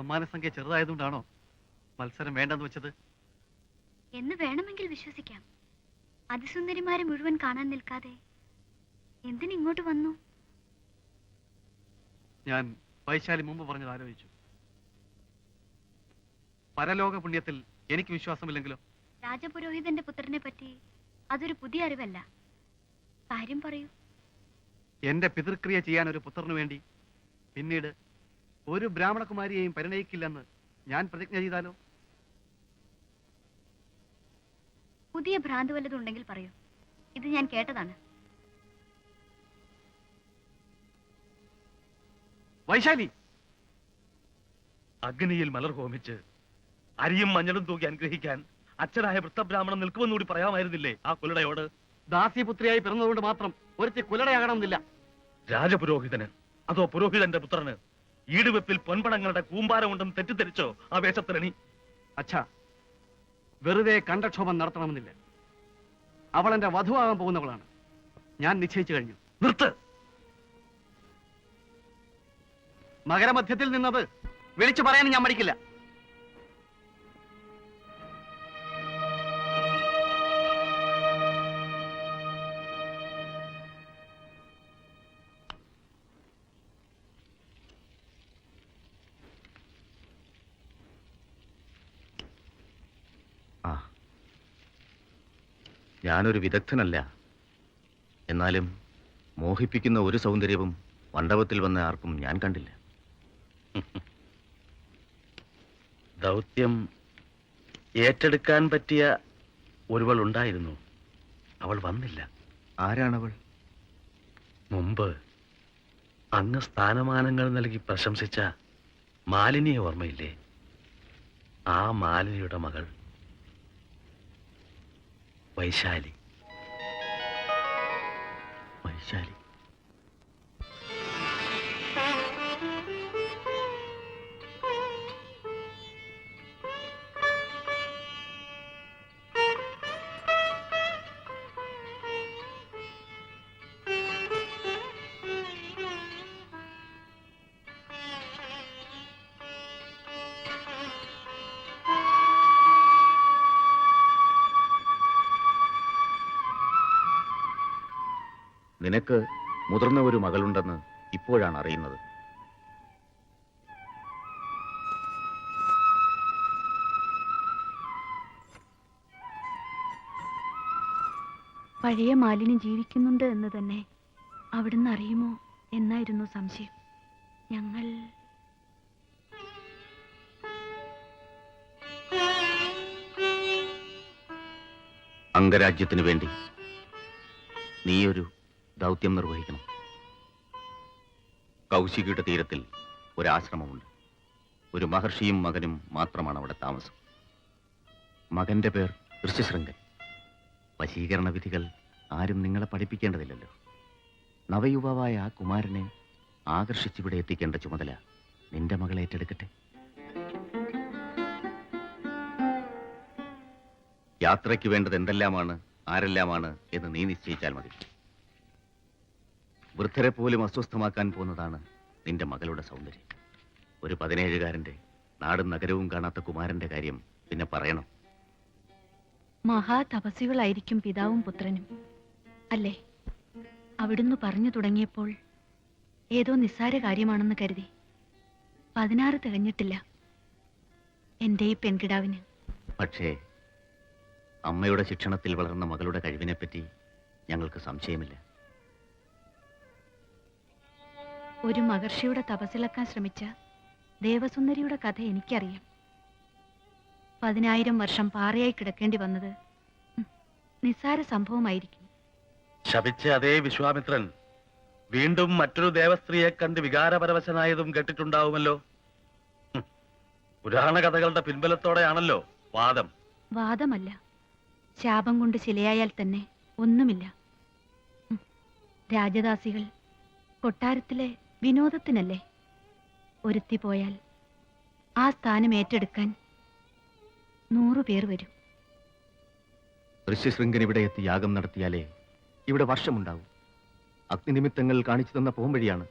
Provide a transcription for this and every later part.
സമ്മാന സംഖ്യ ചെറുതായതുകൊണ്ടാണോ മത്സരം വേണ്ടെന്ന് വെച്ചത്? എന്ന് വേണമെങ്കിൽ വിശ്വസിക്കാം. അതിസുന്ദരിമാരെ മുഴുവൻ കാണാൻ നിൽക്കാതെ എന്തിനിങ്ങോട്ട് വന്നു? ഞാൻ വൈശാലി മുമ്പ് പറഞ്ഞത് ആലോചിച്ചു. പരലോക പുണ്യത്തിൽ എനിക്ക് വിശ്വാസമില്ലെങ്കിലോ? രാജപുരോഹിതന്റെ പുത്രനെ പറ്റി അതൊരു പുതിയ അറിവല്ല. കാര്യം പറയൂ. എന്റെ പിതൃക്രിയ ചെയ്യാൻ ഒരു പുത്രനു വേണ്ടി പിന്നീട് ഒരു ബ്രാഹ്മണകുമാരിയെയും പരിണയിക്കില്ലെന്ന് ഞാൻ പ്രതിജ്ഞ ചെയ്താലോ? പുതിയ ഭ്രാന്ത് വല്ലതും ഉണ്ടെങ്കിൽ പറയൂ. ഇത് ഞാൻ കേട്ടതാണ്. വൈശാലി! അഗ്നിയിൽ മലർ ഹോമിച്ച് അരിയും മഞ്ഞളും തൂക്കി അനുഗ്രഹിക്കാൻ അച്ഛനായ വൃത്തബ്രാഹ്മണൻ നിൽക്കുമെന്നുകൂടി പറയാമായിരുന്നില്ലേ ആ കുലടയോട്? ദാസിപുത്രിയായി പിറന്നതുകൊണ്ട് മാത്രം ഒരുത്തി കുലടയാകണമെന്നില്ല. രാജപുരോഹിതന്. അതോ പുരോഹിതന്റെ പുത്രന്? ഈടുവെപ്പിൽ പൊൻപടങ്ങളുടെ കൂമ്പാരമുണ്ടെന്ന് തെറ്റിദ്ധരിച്ചോ ആ വേഷത്തിലണി? അച്ഛാ വെറുതെ കണ്ടക്ഷോഭം നടത്തണമെന്നില്ല. അവൾ എന്റെ വധുവാകാൻ പോകുന്നവളാണ്. ഞാൻ നിശ്ചയിച്ചു കഴിഞ്ഞു. നിർത്ത്. മകരമധ്യത്തിൽ നിന്നത് വിളിച്ചു പറയാൻ ഞാൻ മടിക്കില്ല. ഞാനൊരു വിദഗ്ധനല്ല. എന്നാലും മോഹിപ്പിക്കുന്ന ഒരു സൗന്ദര്യവും മണ്ഡപത്തിൽ വന്ന ആർക്കും ഞാൻ കണ്ടില്ല. ദൗത്യം ഏറ്റെടുക്കാൻ പറ്റിയ ഒരുവൾ ഉണ്ടായിരുന്നു. അവൾ വന്നില്ല. ആരാണവൾ? മുമ്പ് അങ്ങ് സ്ഥാനമാനങ്ങൾ നൽകി പ്രശംസിച്ച മാലിനിയെ ഓർമ്മയില്ലേ? ആ മാലിനിയുടെ മകൾ. വൈശാലി. വൈശാലി. നിനക്ക് മുതിർന്ന ഒരു മകളുണ്ടെന്ന് ഇപ്പോഴാണ് അറിയുന്നത്. പഴയ മാലിനി ജീവിക്കുന്നുണ്ട് എന്ന് തന്നെ അവിടുന്ന് അറിയുമോ എന്നായിരുന്നു സംശയം. ഞങ്ങൾ അംഗരാജ്യത്തിനു വേണ്ടി നീയൊരു ദൗത്യം നിർവഹിക്കണം. കൗശികയുടെ തീരത്തിൽ ഒരാശ്രമമുണ്ട്. ഒരു മഹർഷിയും മകനും മാത്രമാണ് അവിടെ താമസം. മകന്റെ പേർ ഋഷ്യശൃംഗൻ. വശീകരണ വിധികൾ ആരും നിങ്ങളെ പഠിപ്പിക്കേണ്ടതില്ലല്ലോ. നവയുവാവായ ആ കുമാരനെ ആകർഷിച്ചിവിടെ എത്തിക്കേണ്ട ചുമതല നിന്റെ മകളെ ഏറ്റെടുക്കട്ടെ. യാത്രയ്ക്ക് വേണ്ടത് എന്തെല്ലാമാണ് ആരെല്ലാമാണ് എന്ന് നീ നിശ്ചയിച്ചാൽ മതി. വൃദ്ധരെ പോലും അസ്വസ്ഥമാക്കാൻ പോകുന്നതാണ് നിന്റെ മകളുടെ സൗന്ദര്യം. ഒരു പതിനേഴുകാരന്റെ നാടും നഗരവും കാണാത്ത കുമാരന്റെ കാര്യം പിന്നെ പറയണം. മഹാതപസികളായിരിക്കും പിതാവും പുത്രനും. അല്ലേ? അവിടുന്ന് പറഞ്ഞു തുടങ്ങിയപ്പോൾ ഏതോ നിസ്സാര കാര്യമാണെന്ന് കരുതി. പതിനാറ് തികഞ്ഞിട്ടില്ല. എന്റെ ഈ പെൺകിടാവിന്. പക്ഷേ അമ്മയുടെ ശിക്ഷണത്തിൽ വളർന്ന മകളുടെ കഴിവിനെപ്പറ്റി ഞങ്ങൾക്ക് സംശയമില്ല. ഒരു മഹർഷിയുടെ തപസ്സിളക്കാൻ ശ്രമിച്ച ദേവസുന്ദരിയുടെ കഥ എനിക്കറിയാം. പതിനായിരം വർഷം പാറയായി കിടക്കേണ്ടി വന്നത് നിസ്സാര സംഭവമായിരിക്കും. ശപിച്ച അതേ വിശ്വാമിത്രൻ വീണ്ടും മറ്റൊരു ദേവസ്ത്രീയെ കണ്ട് വികാരപരവശനായതും കേട്ടിട്ടുണ്ടാവുമല്ലോ. പുരാണ കഥകളുടെ പിൻബലത്തോടെയാണല്ലോ വാദം. വാദമല്ല ശാപം കൊണ്ട് ശിലയായാൽ തന്നെ ഒന്നുമില്ല. രാജദാസികൾ കൊട്ടാരത്തിലെ വിനോദത്തിനല്ലേ? ഒരുത്തി പോയാൽ ആ സ്ഥാനം ഏറ്റെടുക്കാൻ നൂറുപേർ വരും. ഋഷ്യശൃംഖൻ ഇവിടെ എത്തി യാഗം നടത്തിയാലേ ഇവിടെ വർഷമുണ്ടാവും. അഗ്നിനിമിത്തങ്ങൾ കാണിച്ചു തന്ന പോംവഴിയാണ്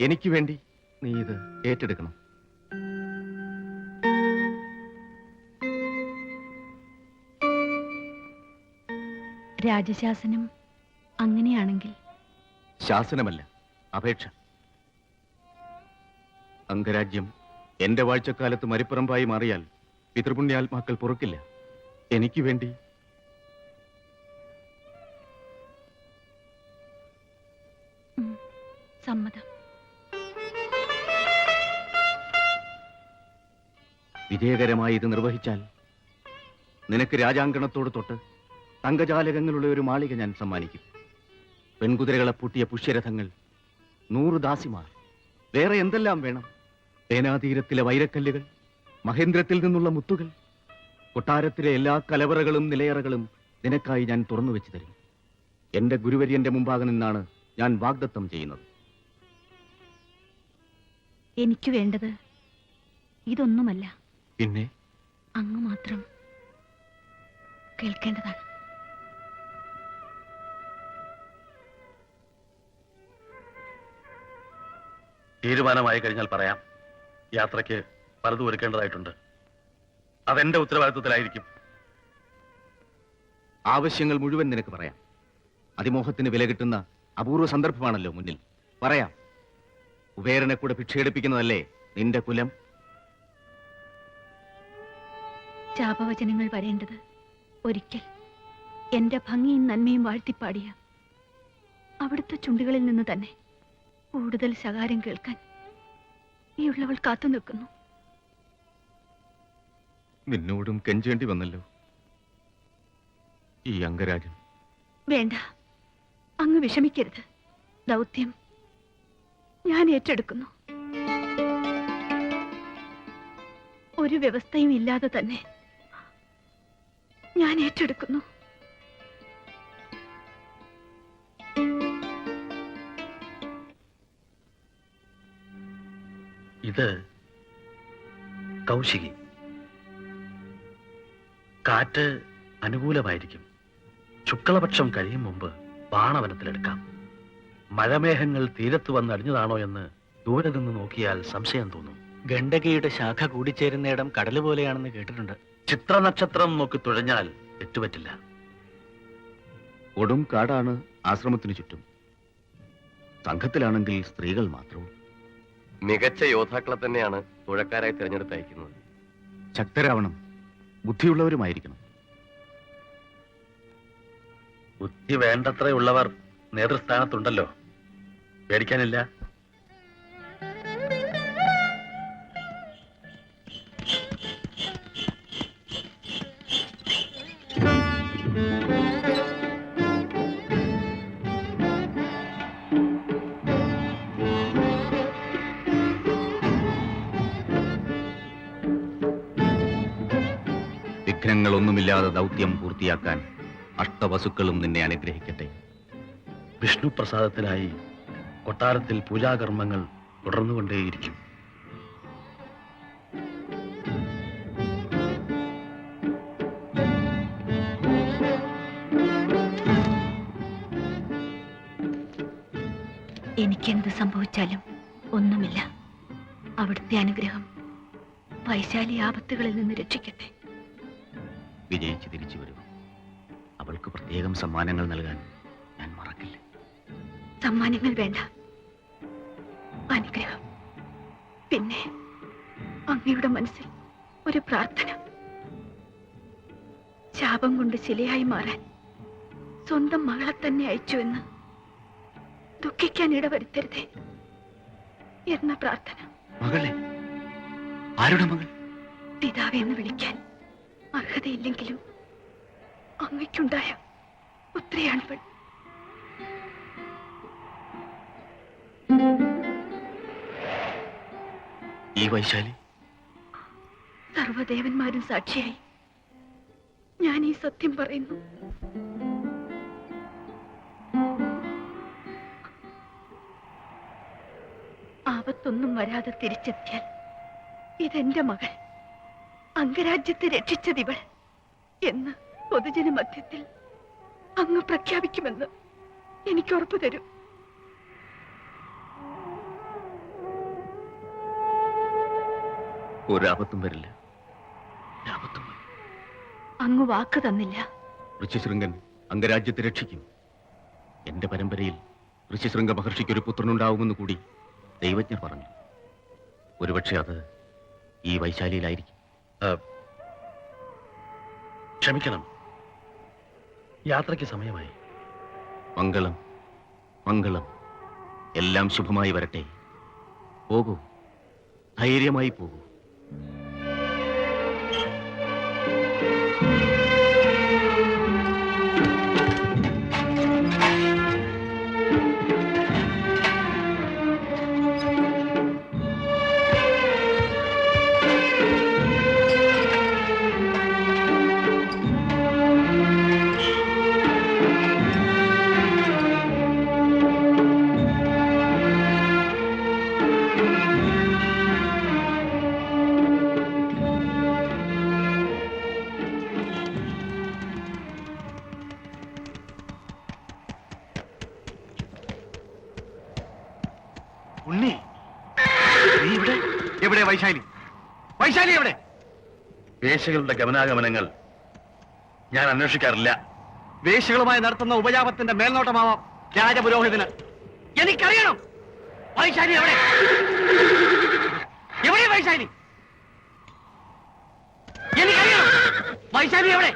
എനിക്ക് വേണ്ടി നീ ഇത് ഏറ്റെടുക്കണം. രാജശാസനം അങ്ങനെയാണെങ്കിൽ ശാസനമല്ല അപേക്ഷ. അംഗരാജ്യം എന്റെ വാഴ്ചക്കാലത്ത് മരിപ്പുറമ്പായി മാറിയാൽ പിതൃപുണ്യാത്മാക്കൾ പുറക്കില്ല. എനിക്ക് വേണ്ടി സമ്മതം. വിജയകരമായി ഇത് നിർവഹിച്ചാൽ നിനക്ക് രാജാങ്കണത്തോട് തൊട്ട് തങ്കജാലകങ്ങളുള്ള ഒരു മാളിക ഞാൻ സമ്മാനിക്കും. പെൺകുതിരകളെ പൂട്ടിയ പുഷ്യരഥങ്ങൾ നൂറ് ദാസിമാർ. വേറെ എന്തെല്ലാം വേണം? തേനാതീരത്തിലെ വൈരക്കല്ലുകൾ മഹേന്ദ്രത്തിൽ നിന്നുള്ള മുത്തുകൾ കൊട്ടാരത്തിലെ എല്ലാ കലവറകളും നിലയറകളും നിനക്കായി ഞാൻ തുറന്നു വെച്ചു തരും. എന്റെ ഗുരുവര്യന്റെ മുമ്പാകെ നിന്നാണ് ഞാൻ വാഗ്ദത്തം ചെയ്യുന്നത്. എനിക്ക് വേണ്ടത് ഇതൊന്നുമല്ല. പിന്നെ? അങ്ങ് മാത്രം കേൾക്കേണ്ടതാണ്. തീരുമാനമായി കഴിഞ്ഞാൽ പറയാം. യാത്രയ്ക്ക് പലതും ഒരുക്കേണ്ടതായിട്ടുണ്ട്. അതെന്റെ ഉത്തരവാദിത്വത്തിലായിരിക്കും. ആവശ്യങ്ങൾ മുഴുവൻ നിനക്ക് പറയാം. അതിമോഹത്തിന് വില കിട്ടുന്ന അപൂർവ സന്ദർഭമാണല്ലോ മുന്നിൽ. പറയാം. കുബേരനെ കൂടെ ഭിക്ഷയെടുപ്പിക്കുന്നതല്ലേ നിന്റെ കുലം? ശാപവചനങ്ങൾ വരേണ്ടത് ഒരിക്കൽ എന്റെ ഭംഗിയും നന്മയും വാഴ്ത്തിപ്പാടിയ അവിടുത്തെ ചുണ്ടുകളിൽ നിന്ന് തന്നെ കൂടുതൽ ശകാരം കേൾക്കാൻ ഈ ഉള്ളവൾ കാത്തു നിൽക്കുന്നു. നിന്നോടും കെഞ്ചേണ്ടി വന്നല്ലോ. ഈ അംഗരാജൻ വേണ്ട. അങ്ങ് വിഷമിക്കരുത്. ദൗത്യം ഞാൻ ഏറ്റെടുക്കുന്നു. ഒരു വ്യവസ്ഥയും ഇല്ലാതെ തന്നെ ഞാൻ ഏറ്റെടുക്കുന്നു. ഇത് കൗശികി. കാറ്റ് അനുകൂലമായിരിക്കും. ശുക്ലപക്ഷം കഴിയും മുമ്പ് ബാണവനത്തിലെടുക്കാം. മഴമേഘങ്ങൾ തീരത്ത് വന്ന് അടിഞ്ഞതാണോ എന്ന് ദൂരെ നിന്ന് നോക്കിയാൽ സംശയം തോന്നും. ഗണ്ഡകിയുടെ ശാഖ കൂടിച്ചേരുന്ന ഇടം കടൽ പോലെയാണെന്ന് കേട്ടിട്ടുണ്ട്. ചിത്രനക്ഷത്രം നോക്കി തുഴഞ്ഞാൽ തെറ്റുപറ്റില്ല. ഒടും കാടാണ് ആശ്രമത്തിനു ചുറ്റും. സംഘത്തിലാണെങ്കിൽ സ്ത്രീകൾ മാത്രവും മികച്ച യോദ്ധാക്കളെ തന്നെയാണ് തുഴക്കാരായി തിരഞ്ഞെടുത്തയക്കുന്നത്. ശക്തരാവണം ബുദ്ധിയുള്ളവരുമായിരിക്കണം. ബുദ്ധി വേണ്ടത്രയുള്ളവർ നേതൃസ്ഥാനത്തുണ്ടല്ലോ. പേടിക്കാനില്ല. വിഘ്നങ്ങളൊന്നുമില്ലാതെ ദൗത്യം പൂർത്തിയാക്കാൻ അഷ്ടവസുക്കളും നിന്നെ അനുഗ്രഹിക്കട്ടെ. വിഷ്ണു പ്രസാദത്തിനായി കൊട്ടാരത്തിൽ പൂജാകർമ്മങ്ങൾ തുടർന്നുകൊണ്ടേയിരിക്കും. എനിക്കെന്ത് സംഭവിച്ചാലും ഒന്നുമില്ല. അവിടുത്തെ അനുഗ്രഹം വൈശാലി ആപത്തുകളിൽ നിന്ന് രക്ഷിക്കട്ടെ. വിജയിച്ച് തിരിച്ചു വരും. അവൾക്ക് പ്രത്യേകം സമ്മാനങ്ങൾ നൽകാൻ ഞാൻ മറക്കില്ല. സമ്മാനങ്ങൾ വേണ്ട. അനുഗ്രഹം. പിന്നെ അങ്ങയുടെ മനസ്സിൽ ഒരു പ്രാർത്ഥന. ശാപം കൊണ്ട് ശിലയായി മാറാൻ സ്വന്തം മകളെ തന്നെ അയച്ചു എന്ന് ദുഃഖിക്കാൻ ഇടവരുത്തരുതേ എന്ന പ്രാർത്ഥന. മകളെ? ആരുടെ മകൾ? പിതാവെ എന്ന് വിളിക്കാൻ. അർഹതയില്ലെങ്കിലും അങ്ങയ്ക്കുണ്ടായ പുത്രിയാണിവൾ ഈ വൈശാലി? സർവദേവന്മാരും സാക്ഷിയായി. ഞാൻ ഈ സത്യം പറയുന്നു. ആപത്തൊന്നും വരാതെ തിരിച്ചെത്തിയാൽ ഇതെന്റെ മകൾ. അംഗരാജ്യത്തെ രക്ഷിച്ചതിവൾ എന്ന് പൊതുജന മധ്യത്തിൽ അങ്ങ് പ്രഖ്യാപിക്കുമെന്ന് എനിക്ക് ഉറപ്പു തരും. ഒരാപത്തും വരില്ല. അങ്ങ് വാക്ക് തന്നില്ല. ഋഷ്യശൃംഗൻ അംഗരാജ്യത്തെ രക്ഷിക്കും. എന്റെ പരമ്പരയിൽ ഋഷിശൃംഗ മഹർഷിക്ക് ഒരു പുത്രനുണ്ടാവുമെന്ന് കൂടി ദൈവജ്ഞർ പറഞ്ഞു. ഒരുപക്ഷെ അത് ഈ വൈശാലിയിലായിരിക്കും. ക്ഷമിക്കണം. യാത്രയ്ക്ക് സമയമായി. മംഗളം മംഗളം. എല്ലാം ശുഭമായി വരട്ടെ. പോകൂ. ധൈര്യമായി പോകൂ. വേശകളുടെ ഗമനാഗമനങ്ങൾ ഞാൻ അന്വേഷിക്കാറില്ല. വേശികളുമായി നടത്തുന്ന ഉപജാപത്തിന്റെ മേൽനോട്ടമാവാം രാജപുരോഹിതന്. എനിക്കറിയണം. വൈശാലി എവിടെ? എവിടെ വൈശാലി? എനിക്കറിയണം. വൈശാലി എവിടെ?